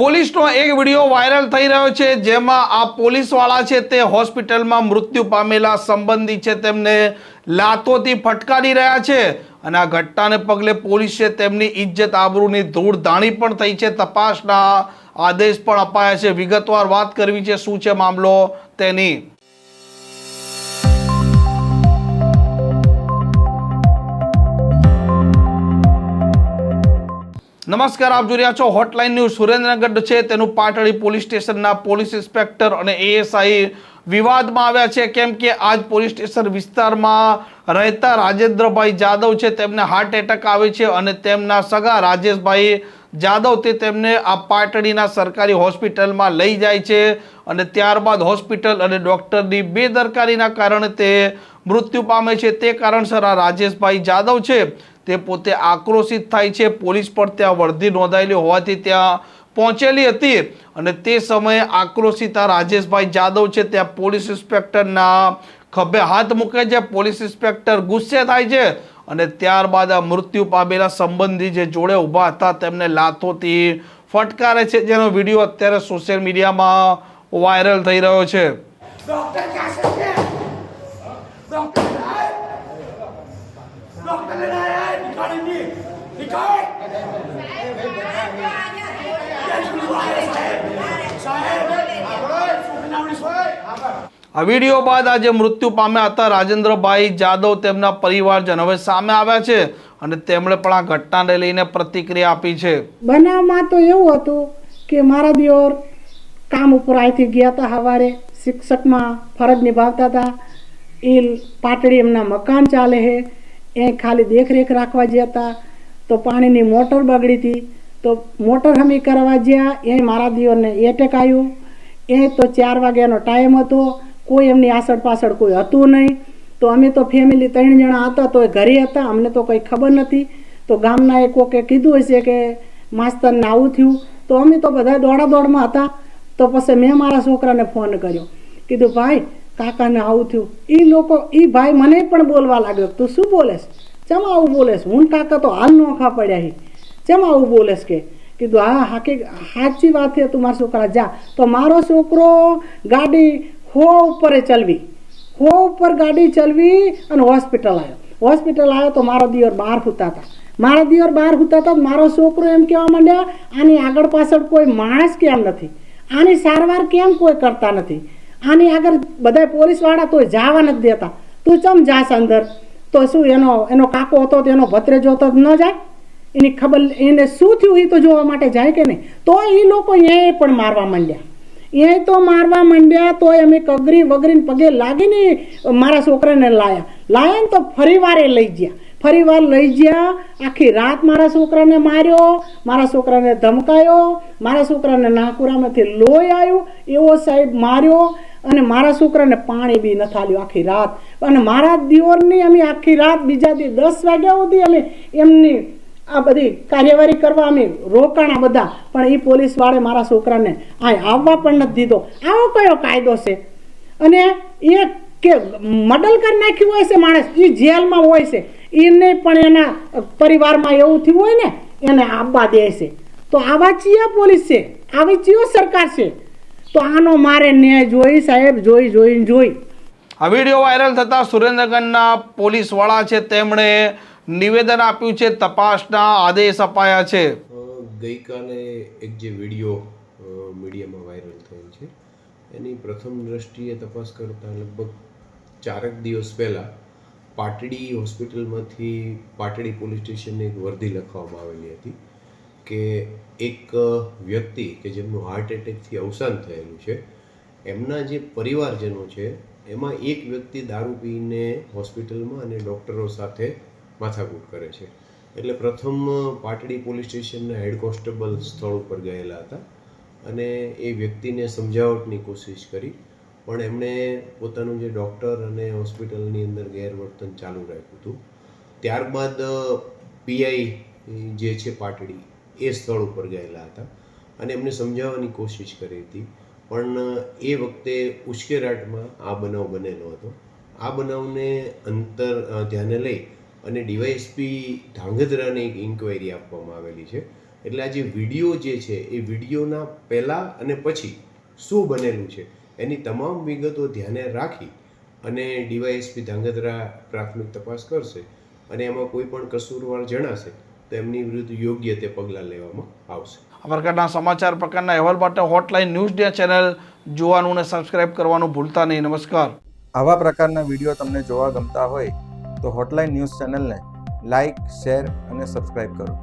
પોલીસનો એક video viral થઈ રહ્યો છે, જેમાં આ પોલીસવાળા છે તે હોસ્પિટલમાં મૃત્યુ પામેલા સંબંધી છે, તેમને લાતોથી ફટકારી રહ્યા છે અને આ ઘટનાને પગલે પોલીસે તેમની ઇજ્જત આબરૂની ધૂળ ધાણી પણ થઈ છે, તપાસના આદેશ પણ અપાયા છે. વિગતવાર વાત કરવી છે, શું છે મામલો તેની? નમસ્કાર, આપ જોઈ રહ્યા છો હોટલાઇન ન્યૂઝ સુરેન્દ્રનગર છે, તેનું પાટડી પોલીસ સ્ટેશનના પોલીસ ઇન્સ્પેક્ટર અને એએસઆઈ વિવાદમાં આવ્યા છે. કેમ કે આજ પોલીસ સ્ટેશન વિસ્તારમાં રહેતા રાજેન્દ્રભાઈ જાદવ છે, તેમને હાર્ટ એટેક આવે છે અને તેમના સગા રાજેશભાઈ જાદવ તે તેમને આ પાટડીના સરકારી હોસ્પિટલમાં લઈ જાય છે અને ત્યારબાદ હોસ્પિટલ અને ડૉક્ટરની બેદરકારીના કારણે તે મૃત્યુ પામે છે. તે કારણસર આ રાજેશભાઈ જાદવ છે તે પોતે આક્રોશિત થાય છે. પોલીસ પણ ત્યાં વર્દી નોંધાયેલી હોવાથી ત્યાં પહોંચેલી હતી અને તે સમયે આક્રોશિત આ રાજેશભાઈ જાદવ છે. ત્યાં પોલીસ ઇન્સ્પેક્ટરના ખભે હાથ મૂકે છે. પોલીસ ઇન્સ્પેક્ટર ગુસ્સે થાય છે અને ત્યારબાદ આ મૃત્યુ પામેલા સંબંધી જે જોડે ઊભા હતા તેમને લાથોથી ફટકારે છે. જેનો વીડિયો અત્યારે સોશિયલ મીડિયામાં વાયરલ થઈ રહ્યો છે. ડોક્ટર ક્યાં છે કે ડોક્ટર સાહેબ ડોક્ટર ને આયા નિકાળી ની નિકાળ સાહેબ સાહેબ સુનાવણી સાહેબ આ વીડિયો બાદ આજે મૃત્યુ પામ્યા હતા રાજેન્દ્રભાઈ જાદવ તેમના પરિવારજન. હવે સામે આવ્યા છે અને તેમણે પણ આ ઘટનાને લઈને પ્રતિક્રિયા આપી છે. બનાવમાં તો એવું હતું કે મારા દિયોર કામ ઉપર અહીંથી ગયા હતા સવારે. શિક્ષકમાં ફરજ નિભાવતા હતા. એ પાટડી એમના મકાન ચાલે છે. એ ખાલી દેખરેખ રાખવા હતા, તો પાણીની મોટર બગડી હતી, તો મોટર હમી કરવા ગયા એ મારા દીવરને એટેક આવ્યું. એ તો ચાર વાગ્યાનો ટાઈમ હતો, કોઈ એમની આસળ પાછળ કોઈ હતું નહીં. તો અમે તો ફેમિલી ત્રણ જણા હતા તો એ ઘરે હતા, અમને તો કંઈ ખબર નથી. તો ગામના એ કોકે કીધું હશે કે, માસ્તરને આવું થયું. તો અમે તો બધા દોડા દોડમાં હતા. તો પછી મેં મારા છોકરાને ફોન કર્યો. કીધું, ભાઈ કાકાને આવું થયું. એ લોકો એ ભાઈ મને પણ બોલવા લાગ્યો તું શું બોલેસ? ચમ આવું બોલેશ હું કાકા તો હાલ નોખા પડ્યા હી. ચમ આવું બોલેશ કે? કીધું, હા, હાકી સાચી વાત છે તું મારા છોકરા, જા. તો મારો છોકરો ગાડી હો ઉપરે ચલવી. હો ઉપર ગાડી ચલવી અને હોસ્પિટલ આવ્યો હોસ્પિટલ આવ્યો તો મારો દિયર બહાર ફૂતા હતા મારા દિયર બહાર ફૂતા હતા મારો છોકરો એમ કહેવા માંડ્યા, આની આગળ પાછળ કોઈ માણસ કેમ નથી? આની સારવાર કેમ કોઈ કરતા નથી? આની આગળ બધા પોલીસવાળા તોય જવા નથી દેતા. તું ચમ જાસ અંદર? તો શું એનો એનો કાકો હતો તો એનો ભત્રેજો હતો તો ન જાય? એની ખબર, એને શું થયું એ તો જોવા માટે જાય કે નહીં? તો એ લોકો એ પણ મારવા માંડ્યા. એ તો મારવા માંડ્યા, તો અમે કગરી વગરીને પગે લાગીને મારા છોકરાને લાયા. લાયા ને તો ફરીવારે લઈ ગયા. ફરીવાર લઈ ગયા, આખી રાત મારા છોકરાને માર્યો, મારા છોકરાને ધમકાયો, મારા છોકરાને નાકુરામાંથી લોહી આવ્યું એવો સાહેબ માર્યો અને મારા છોકરાને પાણી બી ન આલ્યું આખી રાત. અને મારા દિયોરની અમે આખી રાત બીજા દી દસ વાગ્યા સુધી અમે એમની આ બધી કાર્યવાહી કરવા અમે રોકાણા બધા. પણ એ પોલીસવાળે મારા છોકરાને આ આવવા પણ નથી દીધો. આવો કયો કાયદો છે? અને એ કે મડલ કરી નાખ્યું હોય છે માણસ એ જેલમાં હોય છે. એને પણ એના પરિવારમાં એવું થયું હોય ને, એને આવવા દે છે. તો આવા ચિયા પોલીસ છે? આવી ચિયો સરકાર છે? તો આનો મારે ન્યાય જોઈ સાહેબ જોઈ જોઈને જોઈ. આ વીડિયો વાયરલ થતા સુરેન્દ્રનગરના પોલીસ વડા છે તેમણે નિવેદન આપ્યું છે તપાસના આદેશ અપાયા છે. ગઈકાલે એક જે વીડિયો મીડિયામાં વાયરલ થયેલ છે એની પ્રથમ દ્રષ્ટિએ તપાસ કરતાં લગભગ ચારક દિવસ પહેલાં પાટડી હોસ્પિટલમાંથી પાટડી પોલીસ સ્ટેશનને એક વર્દી લખવામાં આવેલી હતી. કે એક વ્યક્તિ કે જેમનું હાર્ટ એટેકથી અવસાન થયેલું છે, એમના જે પરિવારજનો છે, એમાં એક વ્યક્તિ દારૂ પીને હોસ્પિટલમાં અને ડૉક્ટરો સાથે માથાકૂટ કરે છે. એટલે પ્રથમ પાટડી પોલીસ સ્ટેશનના હેડ કોન્સ્ટેબલ સ્થળ ઉપર ગયેલા હતા અને એ વ્યક્તિને સમજાવટની કોશિશ કરી, પણ એમણે પોતાનું જે ડૉક્ટર અને હોસ્પિટલની અંદર ગેરવર્તન ચાલુ રાખ્યું હતું. ત્યારબાદ પીઆઈ જે છે પાટડી એ સ્થળ ઉપર ગયેલા હતા અને એમને સમજાવવાની કોશિશ કરી હતી. પણ, એ વખતે ઉશ્કેરાટમાં આ બનાવ બનેલો હતો. આ બનાવને અંતર ધ્યાને લઈ અને ડીવાયએસપી ધાંગધ્રાને એક ઇન્ક્વાયરી આપવામાં આવેલી છે. એટલે આ જે વીડિયો જે છે, એ વિડીયોના પહેલાં અને પછી શું બનેલું છે, એની તમામ વિગતો ધ્યાને રાખી અને ડીવાયએસપી ધાંગધ્રા પ્રાથમિક તપાસ કરશે અને એમાં કોઈ પણ કસૂરવાર જણાશે તો એમની વિરુદ્ધ યોગ્ય તે પગલાં લેવામાં આવશે. આ પ્રકારના સમાચાર પ્રકારના અહેવાલ માટે હોટલાઇન ન્યૂઝ ડે ચેનલ જોવાનું અને સબસ્ક્રાઇબ કરવાનું ભૂલતા નહીં. નમસ્કાર. આવા પ્રકારના વીડિયો તમને જોવા ગમતા હોય તો હોટલાઇન ન્યૂઝ ચેનલને લાઇક શેર અને સબસ્ક્રાઇબ કરો.